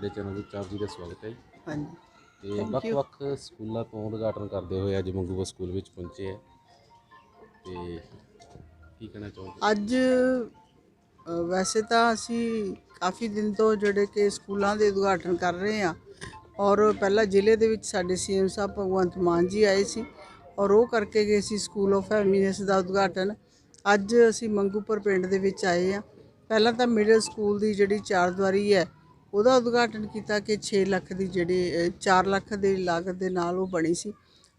ਸਾਡੇ ਚੈਨਲ ਵਿੱਚ ਆਪ ਜੀ ਦਾ ਸਵਾਗਤ ਹੈ ਜੀ। ਹਾਂਜੀ ਤੇ Thank you. ਵੱਖ-ਵੱਖ ਸਕੂਲਾਂ ਤੋਂ ਉਦਘਾਟਨ ਕਰਦੇ ਹੋਏ ਅੱਜ ਮੰਗੂਵਾ ਸਕੂਲ ਵਿੱਚ ਪਹੁੰਚੇ ਹੈ ਤੇ ਕੀ ਕਹਿਣਾ ਚਾਹੋਗੇ ਅੱਜ ਅ, ਵੈਸੇ ਤਾਂ ਅਸੀਂ ਕਾਫੀ ਦਿਨ ਤੋਂ ਜਿਹੜੇ ਕਿ ਸਕੂਲਾਂ ਦੇ ਉਦਘਾਟਨ ਕਰ ਰਹੇ ਹਾਂ ਔਰ ਪਹਿਲਾਂ ਜ਼ਿਲ੍ਹੇ ਦੇ ਵਿੱਚ ਸਾਡੇ ਸੀਐਮ ਸਾਹਿਬ ਭਗਵੰਤ ਮਾਨ ਜੀ ਆਏ ਸੀ ਔਰ ਉਹ ਕਰਕੇ ਗਏ ਸੀ ਸਕੂਲ ਆਫ ਹੈਮੀਨੈਸ ਦਾ ਉਦਘਾਟਨ ਅੱਜ ਅਸੀਂ ਮੰਗੂਪੁਰ ਪਿੰਡ ਦੇ ਵਿੱਚ ਆਏ ਹਾਂ ਪਹਿਲਾਂ ਤਾਂ ਮਿਡਲ ਸਕੂਲ ਦੀ ਜਿਹੜੀ ਚਾਰ ਦੀਵਾਰੀ ਹੈ ਉਹਦਾ ਉਦਘਾਟਨ ਕੀਤਾ ਕਿ 6 ਲੱਖ ਦੀ ਜਿਹੜੀ 4 ਲੱਖ ਦੀ ਲਾਗਤ ਦੇ ਨਾਲ ਉਹ ਬਣੀ ਸੀ।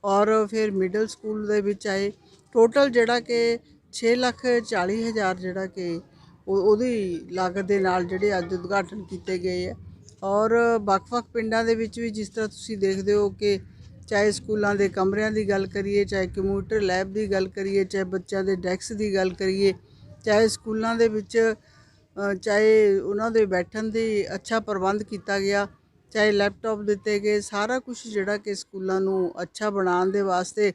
ਔਰ ਫਿਰ ਮਿਡਲ ਸਕੂਲ ਦੇ ਵਿੱਚ ਆਏ। ਟੋਟਲ ਜਿਹੜਾ ਕਿ 6 ਲੱਖ 40 ਹਜ਼ਾਰ ਜਿਹੜਾ ਕਿ ਉਹ- ਉਹਦੀ ਲਾਗਤ ਦੇ ਨਾਲ ਜਿਹੜੇ ਅੱਜ ਉਦਘਾਟਨ ਕੀਤੇ ਗਏ ਆ। ਔਰ ਵੱਖ-ਵੱਖ ਪਿੰਡਾਂ ਦੇ ਵਿੱਚ ਵੀ ਜਿਸ ਤਰ੍ਹਾਂ ਤੁਸੀਂ ਦੇਖਦੇ ਹੋ ਕਿ ਚਾਹੇ ਸਕੂਲਾਂ ਦੇ ਕਮਰਿਆਂ ਦੀ ਗੱਲ ਕਰੀਏ, ਚਾਹੇ ਕੰਪਿਊਟਰ ਲੈਬ ਦੀ ਗੱਲ ਕਰੀਏ, ਚਾਹੇ ਬੱਚਿਆਂ ਦੇ ਡੈਕਸ ਦੀ ਗੱਲ ਕਰੀਏ, ਚਾਹੇ ਸਕੂਲਾਂ ਦੇ ਵਿੱਚ ਚਾਹੇ ਉਹਨਾਂ ਦੇ ਬੈਠਣ ਦੀ ਅੱਛਾ ਪ੍ਰਬੰਧ ਕੀਤਾ ਗਿਆ, ਚਾਹੇ ਲੈਪਟਾਪ ਦਿੱਤੇ ਗਏ, ਸਾਰਾ ਕੁਝ ਜਿਹੜਾ ਕਿ ਸਕੂਲਾਂ ਨੂੰ ਅੱਛਾ ਬਣਾਉਣ ਦੇ ਵਾਸਤੇ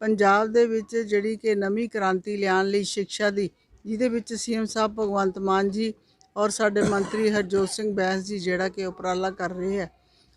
ਪੰਜਾਬ ਦੇ ਵਿੱਚ ਜਿਹੜੀ ਕਿ ਨਵੀਂ ਕ੍ਰਾਂਤੀ ਲਿਆਉਣ ਲਈ ਸਿੱਖਿਆ ਦੀ, ਜਿਹਦੇ ਵਿੱਚ ਸੀਐਮ ਸਾਹਿਬ ਭਗਵੰਤ ਮਾਨ ਜੀ ਔਰ ਸਾਡੇ ਮੰਤਰੀ ਹਰਜੋਤ ਸਿੰਘ ਬੈਂਸ ਜੀ ਜਿਹੜਾ ਕਿ ਉਪਰਾਲਾ ਕਰ ਰਹੇ ਹੈ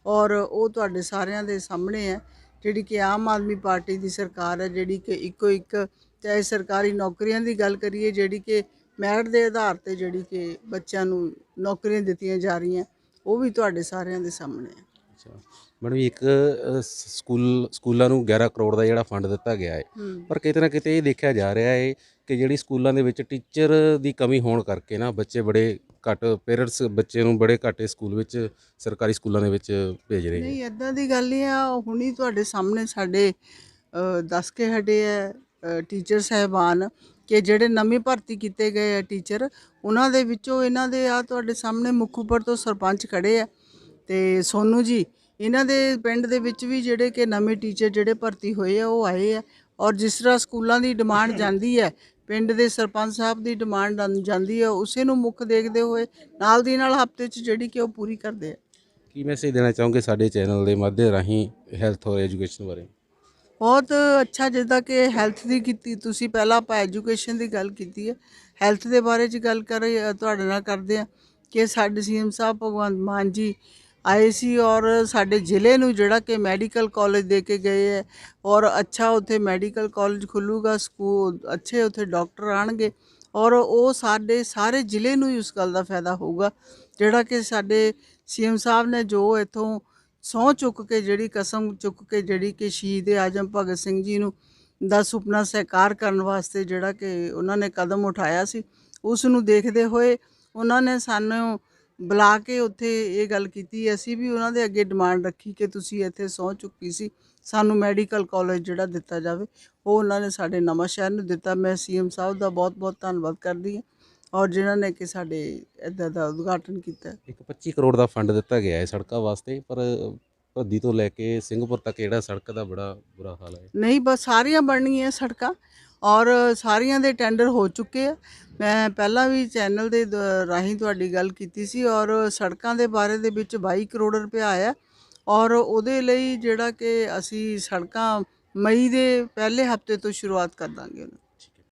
ਔਰ ਉਹ ਤੁਹਾਡੇ ਸਾਰਿਆਂ ਦੇ ਸਾਹਮਣੇ ਹੈ, ਜਿਹੜੀ ਕਿ ਆਮ ਆਦਮੀ ਪਾਰਟੀ ਦੀ ਸਰਕਾਰ ਹੈ, ਜਿਹੜੀ ਕਿ ਇੱਕੋ ਇੱਕ, ਚਾਹੇ ਸਰਕਾਰੀ ਨੌਕਰੀਆਂ ਦੀ ਗੱਲ ਕਰੀਏ, ਜਿਹੜੀ ਕਿ ਮੈਰਿਟ ਦੇ ਆਧਾਰ ਤੇ ਜਿਹੜੀ ਕਿ ਬੱਚਿਆਂ ਨੂੰ ਨੌਕਰੀਆਂ ਦਿੱਤੀਆਂ ਜਾ ਰਹੀਆਂ ਉਹ ਵੀ ਤੁਹਾਡੇ ਸਾਰਿਆਂ ਦੇ ਸਾਹਮਣੇ ਹੈ ਅੱਛਾ। ਮੈਡਮ ਜੀ, ਇੱਕ ਅ, ਸ- ਸਕੂਲ ਸਕੂਲਾਂ ਨੂੰ 11 ਕਰੋੜ ਦਾ ਜਿਹੜਾ ਫੰਡ ਦਿੱਤਾ ਗਿਆ ਹੈ ਹੂੰ। ਪਰ ਕਿਤੇ ਨਾ ਕਿਤੇ ਇਹ ਦੇਖਿਆ ਜਾ ਰਿਹਾ ਹੈ ਕਿ ਜਿਹੜੀ ਸਕੂਲਾਂ ਦੇ ਵਿੱਚ ਟੀਚਰ ਦੀ ਕਮੀ ਹੋਣ ਕਰਕੇ ਨਾ ਬੱਚੇ ਬੜੇ ਘੱਟ ਪੇਰੈਂਟਸ ਬੱਚੇ ਨੂੰ ਬੜੇ ਘੱਟ ਸਕੂਲ ਵਿੱਚ ਸਰਕਾਰੀ ਸਕੂਲਾਂ ਦੇ ਵਿੱਚ ਭੇਜ ਰਹੇ ਨੇ। ਨਹੀਂ ਇਦਾਂ ਦੀ ਗੱਲ ਨਹੀਂ ਆ। ਹੁਣੀ ਤੁਹਾਡੇ ਸਾਹਮਣੇ ਸਾਡੇ ਅ, ਦੱਸ ਕੇ ਹਟੇ ਆ ਟੀਚਰ ਸਹਿਬਾਨ। ਕਿ ਜਿਹੜੇ ਨਵੇਂ ਭਰਤੀ ਕੀਤੇ ਗਏ ਆ ਟੀਚਰ, ਉਹਨਾਂ ਦੇ ਵਿੱਚੋਂ ਇਹਨਾਂ ਦੇ ਆ ਤੁਹਾਡੇ ਸਾਹਮਣੇ ਮੁਖੂਪੁਰ ਤੋਂ ਸਰਪੰਚ ਖੜੇ ਆ। ਤੇ ਸੋਨੂ ਜੀ, ਇਹਨਾਂ ਦੇ ਪਿੰਡ ਦੇ ਵਿੱਚ ਵੀ ਜਿਹੜੇ ਕਿ ਨਵੇਂ ਟੀਚਰ ਜਿਹੜੇ ਭਰਤੀ ਹੋਏ ਆ, ਉਹ ਆਏ ਆ। ਔਰ ਜਿਸ ਤਰ੍ਹਾਂ ਸਕੂਲਾਂ ਦੀ ਡਿਮਾਂਡ ਜਾਂਦੀ ਹੈ, ਪਿੰਡ ਦੇ ਸਰਪੰਚ ਸਾਹਿਬ ਦੀ ਡਿਮਾਂਡ ਜਾਂਦੀ ਹੈ, ਉਸੇ ਨੂੰ ਮੁੱਖ ਦੇਖਦੇ ਹੋਏ ਨਾਲ ਦੀ ਨਾਲ ਹਫ਼ਤੇ 'ਚ ਜਿਹੜੀ ਕਿ ਉਹ ਪੂਰੀ ਕਰਦੇ ਆ। ਕੀ ਮੈਸੇਜ ਦੇਣਾ ਚਾਹੋਗੇ ਸਾਡੇ ਚੈਨਲ ਦੇ ਮਾਧਿਅਮ ਰਾਹੀਂ ਹੈਲਥ ਔਰ ਐਜੂਕੇਸ਼ਨ ਬਾਰੇ? ਬਹੁਤ ਅੱਛਾ ਜਿੱਦਾਂ ਕਿ ਹੈਲਥ ਦੀ ਕੀਤੀ ਤੁਸੀਂ, ਪਹਿਲਾਂ ਆਪਾਂ ਐਜੂਕੇਸ਼ਨ ਦੀ ਗੱਲ ਕੀਤੀ ਹੈ। ਹੈਲਥ ਦੇ ਬਾਰੇ ਚ ਗੱਲ ਕਰ ਤੁਹਾਡੇ ਨਾਲ ਕਰਦੇ ਆ ਕਿ ਸਾਡੇ ਸੀਐਮ ਸਾਹਿਬ, ਭਗਵੰਤ ਮਾਨ ਜੀ ਆਏ ਸੀ ਔਰ ਸਾਡੇ ਜ਼ਿਲ੍ਹੇ ਨੂੰ ਜਿਹੜਾ ਕਿ ਮੈਡੀਕਲ ਕਾਲਜ ਦੇ ਕੇ ਗਏ ਹੈ ਔਰ ਅੱਛਾ ਉੱਥੇ ਮੈਡੀਕਲ ਕਾਲਜ ਖੁੱਲੂਗਾ ਸਕੂਲ ਅੱਛੇ ਉੱਥੇ ਡਾਕਟਰ ਆਣਗੇ ਔਰ ਉਹ ਸਾਡੇ ਸਾਰੇ ਜ਼ਿਲ੍ਹੇ ਨੂੰ ਹੀ ਉਸ ਗੱਲ ਦਾ ਫਾਇਦਾ ਹੋਊਗਾ। ਜਿਹੜਾ ਕਿ ਸਾਡੇ ਸੀਐਮ ਸਾਹਿਬ ਨੇ ਜੋ ਇਥੋਂ ਸਹੁੰ ਚੁੱਕ ਕੇ ਜਿਹੜੀ ਕਸਮ ਚੁੱਕ ਕੇ ਜਿਹੜੀ ਕਿ ਸ਼ਹੀਦ ਆਜਮ ਭਗਤ ਸਿੰਘ ਜੀ ਨੂੰ ਦਾ ਸੁਪਨਾ ਸਾਕਾਰ ਕਰਨ ਵਾਸਤੇ ਜਿਹੜਾ ਕਿ ਉਹਨਾਂ ਨੇ ਕਦਮ ਉਠਾਇਆ ਸੀ, ਉਸ ਨੂੰ ਦੇਖਦੇ ਹੋਏ ਉਹਨਾਂ ਨੇ ਸਾਨੂੰ ਬੁਲਾ ਕੇ ਉੱਥੇ ਇਹ ਗੱਲ ਕੀਤੀ, ਅਸੀਂ ਵੀ ਉਹਨਾਂ ਦੇ ਅੱਗੇ ਡਿਮਾਂਡ ਰੱਖੀ ਕਿ ਤੁਸੀਂ ਇੱਥੇ ਸਹੁੰ ਚੁੱਕੀ ਸੀ, ਸਾਨੂੰ ਮੈਡੀਕਲ ਕਾਲਜ ਜਿਹੜਾ ਦਿੱਤਾ ਜਾਵੇ, ਉਹ ਉਹਨਾਂ ਨੇ ਸਾਡੇ ਨਵਾਂ ਸ਼ਹਿਰ ਨੂੰ ਦਿੱਤਾ, ਮੈਂ ਸੀਐਮ ਸਾਹਿਬ ਦਾ ਬਹੁਤ-ਬਹੁਤ ਧੰਨਵਾਦ ਕਰਦੀ ਹਾਂ। ਔਰ ਜਿਨ੍ਹਾਂ ਨੇ ਕਿ ਸਾਡੇ ਇੱਦਾਂ ਦਾ ਉਦਘਾਟਨ ਕੀਤਾ। ਇੱਕ 25 ਕਰੋੜ ਦਾ ਫੰਡ ਦਿੱਤਾ ਗਿਆ ਹੈ ਸੜਕਾਂ ਵਾਸਤੇ ਪਰ ਭੱਦੀ ਤੋਂ ਲੈ ਕੇ ਸਿੰਘਪੁਰ ਤੱਕ ਜਿਹੜਾ ਸੜਕ ਦਾ ਬੜਾ ਬੁਰਾ ਹਾਲ ਹੈ। ਨਹੀਂ ਬਸ ਸਾਰੀਆਂ ਬਣਨੀਆਂ ਸੜਕਾਂ ਔਰ ਸਾਰੀਆਂ ਦੇ ਟੈਂਡਰ ਹੋ ਚੁੱਕੇ ਆ। ਮੈਂ ਪਹਿਲਾਂ ਵੀ ਚੈਨਲ ਦੇ ਰਾਹੀਂ ਤੁਹਾਡੀ ਗੱਲ ਕੀਤੀ ਸੀ ਔਰ ਸੜਕਾਂ ਦੇ ਬਾਰੇ ਦੇ ਵਿੱਚ 22 ਕਰੋੜ ਰੁਪਏ ਆਇਆ। ਔਰ ਉਹਦੇ ਲਈ ਜਿਹੜਾ ਕਿ ਅਸੀਂ ਸੜਕਾਂ ਮਈ ਦੇ ਪਹਿਲੇ ਹਫ਼ਤੇ ਤੋਂ ਸ਼ੁਰੂਆਤ ਕਰ ਦਾਂਗੇ। ਉਹਨੂੰ